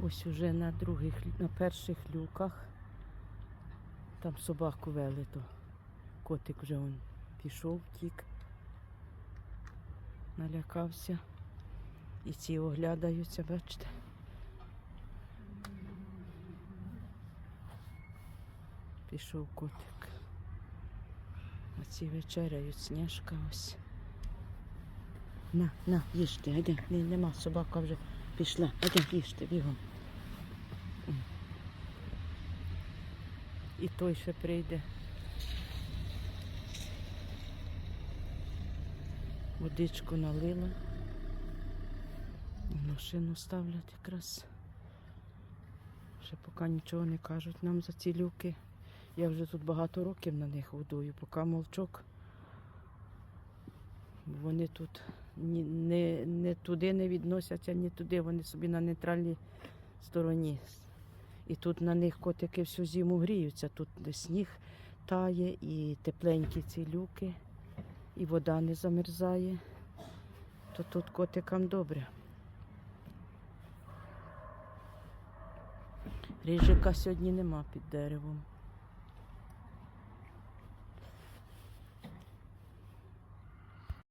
Ось уже на других, на перших люках. Там собаку вели, то котик вже он пішов, втік, налякався. І ці оглядаються, бачите. Пішов котик. А ці вечеряють, сніжка ось. На, на, їжте, йди. Нема, собака вже пішла. Йди, їжте, бігом. І той ще прийде. Водичку налила. Машину ставлять якраз. Ще поки нічого не кажуть нам за ці люки. Я вже тут багато років на них годую, поки мовчок. Вони тут ні, не, не туди не відносяться, ні туди. Вони собі на нейтральній стороні. І тут на них котики всю зиму гріються. Тут сніг тає, і тепленькі ці люки, і вода не замерзає. То тут котикам добре. Рижика сьогодні нема під деревом.